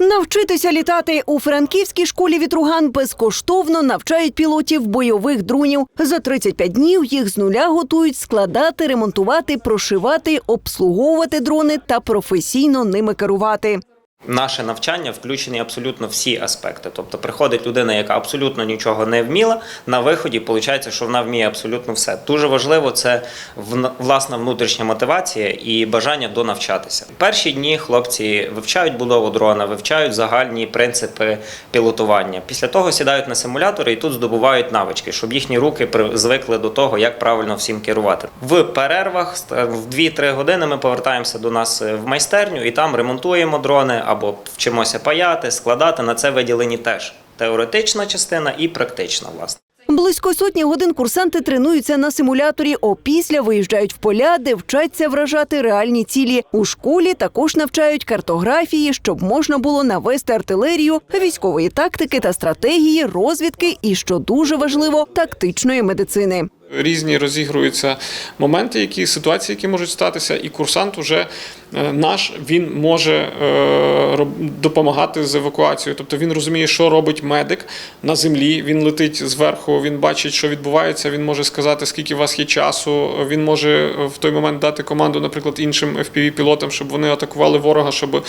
Навчитися літати у франківській школі вітруган безкоштовно навчають пілотів бойових дронів. За 35 днів їх з нуля готують складати, ремонтувати, прошивати, обслуговувати дрони та професійно ними керувати. Наше навчання включені абсолютно всі аспекти. Тобто приходить людина, яка абсолютно нічого не вміла. На виході виходить, що вона вміє абсолютно все. Дуже важливо це власна внутрішня мотивація і бажання донавчатися. Перші дні хлопці вивчають будову дрона, вивчають загальні принципи пілотування. Після того сідають на симулятори і тут здобувають навички, щоб їхні руки звикли до того, як правильно всім керувати. В перервах в 2-3 години ми повертаємося до нас е, в майстерню і там ремонтуємо дрони або вчимося паяти, складати. На це виділені теж теоретична частина і практична, власне. Близько сотні годин курсанти тренуються на симуляторі. Опісля виїжджають в поля, де вчаться вражати реальні цілі. У школі також навчають картографії, щоб можна було навести артилерію, військової тактики та стратегії, розвідки і, що дуже важливо, тактичної медицини. Різні розігруються моменти, які ситуації, які можуть статися, і курсант уже е, наш він може е, допомагати з евакуацією. Тобто він розуміє, що робить медик на землі. Він летить зверху, він бачить, що відбувається. Він може сказати, скільки у вас є часу. Він може е, в той момент дати команду, наприклад, іншим fpv пілотам щоб вони атакували ворога, щоб в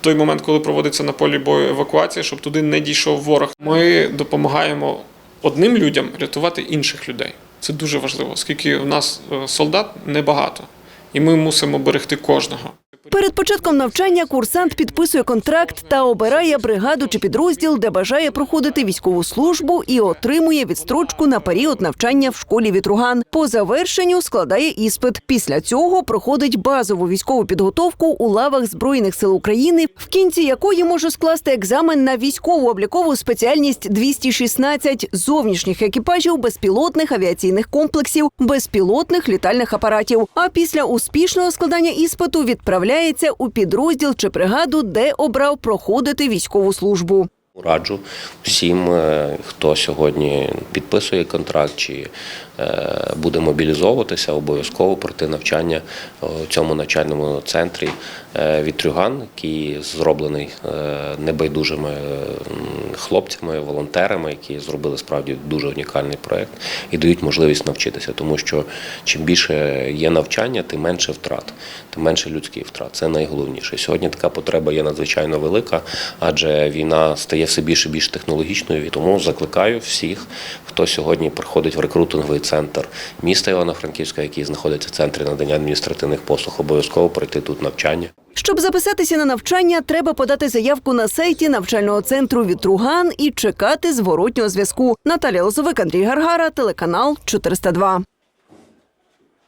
той момент, коли проводиться на полі бою евакуація, щоб туди не дійшов ворог. Ми допомагаємо одним людям рятувати інших людей. Це дуже важливо, оскільки в нас е, солдат небагато, і ми мусимо берегти кожного. Перед початком навчання курсант підписує контракт та обирає бригаду чи підрозділ, де бажає проходити військову службу і отримує відстрочку на період навчання в школі вітруган. По завершенню складає іспит. Після цього проходить базову військову підготовку у лавах збройних сил України, в кінці якої може скласти екзамен на військову облікову спеціальність 216 зовнішніх екіпажів безпілотних авіаційних комплексів, безпілотних літальних апаратів. А після успішного складання іспиту відправляється у підрозділ чи бригаду, де обрав проходити військову службу. Раджу всім, е, хто сьогодні підписує контракт чи е, буде мобілізовуватися, обов'язково пройти навчання у цьому навчальному центрі е, Вітрюган, який зроблений небайдужими хлопцями, волонтерами, які зробили справді дуже унікальний проект і дають можливість навчитися, тому що чим більше є навчання, тим менше втрат, тим менше людських втрат. Це найголовніше. Сьогодні така потреба є надзвичайно велика, адже війна стає все більше і більш технологічною. І Тому закликаю всіх, хто сьогодні приходить в рекрутинговий центр міста Івано-Франківська, який знаходиться в центрі надання адміністративних послуг, обов'язково пройти тут навчання. Щоб записатися на навчання, треба подати заявку на сайті навчального центру Вітруган і чекати зворотнього зв'язку. Наталія Лозовик, Андрій Гаргара, телеканал 402.